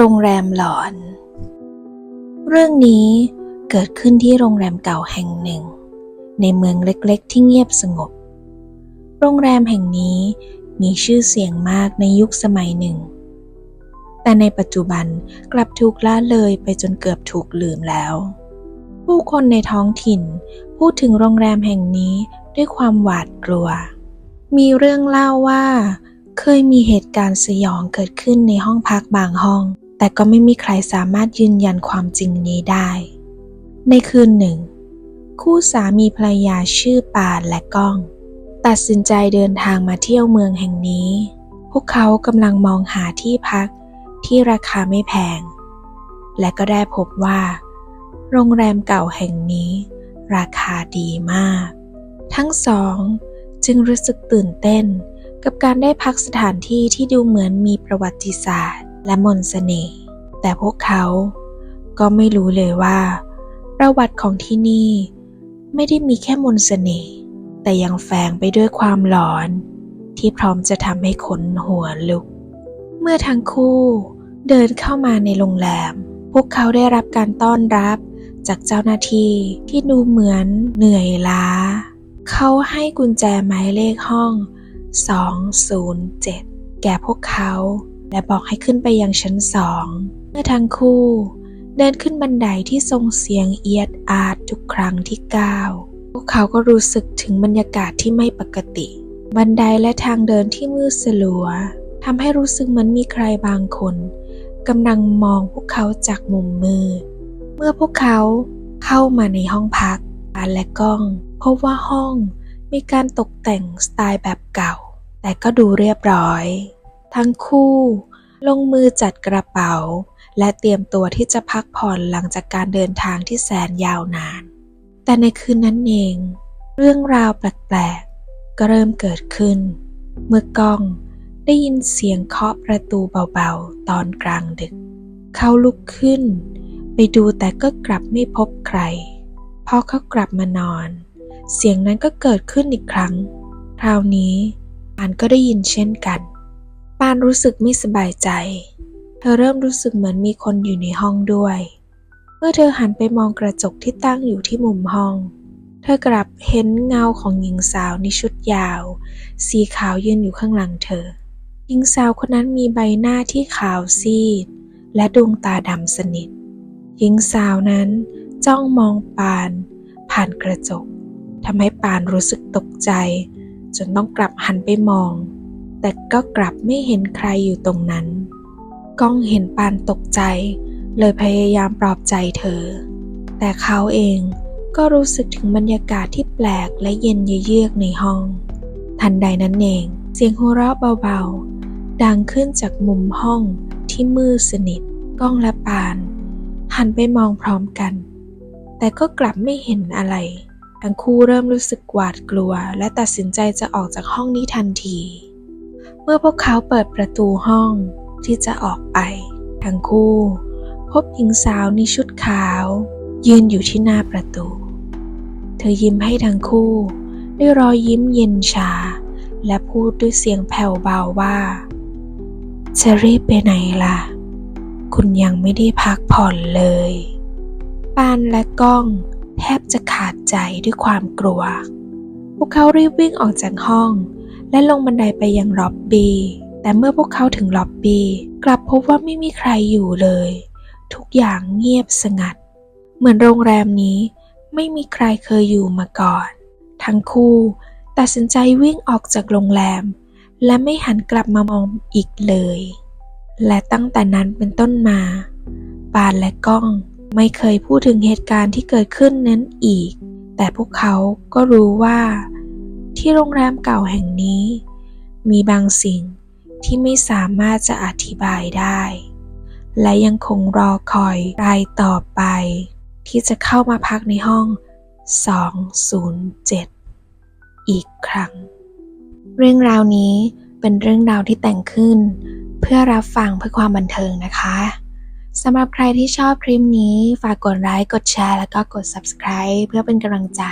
โรงแรมหลอน เรื่องนี้เกิดขึ้นที่โรงแรมเก่าแห่งหนึ่ง ในเมืองเล็กๆ ที่เงียบสงบ โรงแรมแห่งนี้มีชื่อเสียงมากในยุคสมัยหนึ่ง แต่ในปัจจุบันกลับถูกละเลยไปจนเกือบถูกลืมแล้ว ผู้คนในท้องถิ่นพูดถึงโรงแรมแห่งนี้ด้วยความหวาดกลัว มีเรื่องเล่าว่า เคยมีเหตุการณ์สยองเกิดขึ้นในห้องพักบางห้อง แต่ก็ไม่มีใครสามารถยืนยันความจริงนี้ได้ ในคืนหนึ่ง คู่สามีภรรยาชื่อปานและก้อง ตัดสินใจเดินทางมาเที่ยวเมืองแห่งนี้ พวกเขากำลังมองหาที่พักที่ราคาไม่แพง และก็ได้พบว่า โรงแรมเก่าแห่งนี้ ราคาดีมาก ทั้งสองจึงรู้สึกตื่นเต้นกับการได้พักสถานที่ที่ดูเหมือนมีประวัติศาสตร์ และมนต์เสน่ห์แต่พวกเขาก็ไม่รู้เลยว่า ประวัติของที่นี่ไม่ได้มีแค่มนต์เสน่ห์แต่ยังแฝงไปด้วยความหลอน ที่พร้อมจะทำให้ขนหัวลุก เมื่อทั้งคู่เดินเข้ามาในโรงแรม พวกเขาได้รับการต้อนรับจากเจ้าหน้าที่ที่ดูเหมือนเหนื่อยล้า เขาให้กุญแจหมายเลขห้อง 207 แก่พวกเขา และบอกให้ขึ้นไปยังชั้นสอง เมื่อทั้งคู่เดินขึ้นบันไดที่ทรงเสียงเอียดอาดทุกครั้งที่ก้าว พวกเขาก็รู้สึกถึงบรรยากาศที่ไม่ปกติ บันไดและทางเดินที่มืดสลัวทำให้รู้สึกเหมือนมีใครบางคนกำลังมองพวกเขาจากมุมมืด เมื่อพวกเขาเข้ามาในห้องพักปานและกล้องพบว่าห้องมีการตกแต่งสไตล์แบบเก่า แต่ก็ดูเรียบร้อย ทั้งคู่ ลงมือจัดกระเป๋า และเตรียมตัวที่จะพักผ่อนหลังจากการเดินทางที่แสนยาวนาน แต่ในคืนนั้นเอง เรื่องราวแปลกๆ ก็เริ่มเกิดขึ้น เมื่อก้องได้ยินเสียงเคาะประตูเบาๆ ตอนกลางดึก เขาลุกขึ้น ไปดูแต่ก็กลับไม่พบใคร พอเขากลับมานอน เสียงนั้นก็เกิดขึ้นอีกครั้ง คราวนี้ปานก็ได้ยินเช่นกัน ปานรู้สึกไม่สบายใจ เธอเริ่มรู้สึกเหมือนมีคนอยู่ในห้องด้วย เมื่อเธอหันไปมองกระจกที่ตั้งอยู่ที่มุมห้อง เธอกลับเห็นเงาของหญิงสาวในชุดยาว สีขาวยืนอยู่ข้างหลังเธอ หญิงสาวคนนั้นมีใบหน้าที่ขาวซีด และดวงตาดำสนิท หญิงสาวนั้นจ้องมองปาน ผ่านกระจกทำให้ปานรู้สึกตกใจ จนต้องกลับหันไปมอง แต่ก็กลับไม่เห็นใครอยู่ตรงนั้น ก้องเห็นปานตกใจ เลยพยายามปลอบใจเธอ แต่เขาเองก็รู้สึกถึงบรรยากาศที่แปลกและเย็นเยือกในห้อง ทันใดนั้นเอง เสียงหัวเราะเบาๆ ดังขึ้นจากมุมห้องที่มืดสนิท ก้องและปาน หันไปมองพร้อมกัน แต่ก็กลับไม่เห็นอะไร ทั้งคู่เริ่มรู้สึกหวาดกลัว และตัดสินใจจะออกจากห้องนี้ทันที เมื่อพวกเขาเปิดประตูห้องที่จะออกไป ทั้งคู่ พบหญิงสาวในชุดขาว ยืนอยู่ที่หน้าประตู เธอยิ้มให้ทั้งคู่ด้วยรอยยิ้มเย็นชา และพูดด้วยเสียงแผ่วเบาว่า จะรีบไปไหนล่ะ คุณยังไม่ได้พักผ่อนเลยปานและก้องแทบจะขาดใจด้วยความกลัว พวกเขารีบวิ่งออกจากห้อง และลงบันไดไปยังล็อบบี้ แต่เมื่อพวกเขาถึงล็อบบี้ กลับพบว่าไม่มีใครอยู่เลย ทุกอย่างเงียบสงัด เหมือนโรงแรมนี้ไม่มีใครเคยอยู่มาก่อน ทั้งคู่ตัดสินใจวิ่งออกจากโรงแรม และไม่หันกลับมามองอีกเลย และตั้งแต่นั้นเป็นต้นมา ปานและก้องไม่เคยพูดถึงเหตุการณ์ที่เกิดขึ้นนั้นอีก แต่พวกเขาก็รู้ว่า ที่โรงแรมเก่าแห่งนี้ มีบางสิ่งที่ไม่สามารถจะอธิบายได้ และยังคงรอคอยรายต่อไป ที่จะเข้ามาพักในห้อง 207 อีกครั้ง เรื่องราวนี้เป็นเรื่องราวที่แต่งขึ้น เพื่อรับฟังเพื่อความบันเทิงนะคะ สำหรับใครที่ชอบคลิปนี้ ฝากกดไลค์ กดแชร์ แล้วก็กด subscribe เพื่อเป็นกำลังใจ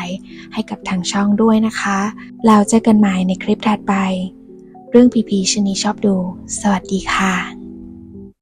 ให้กับทางช่องด้วยนะคะ แล้วเจอกันใหม่ในคลิปถัดไป เรื่องพีพีชนีชอบดู สวัสดีค่ะ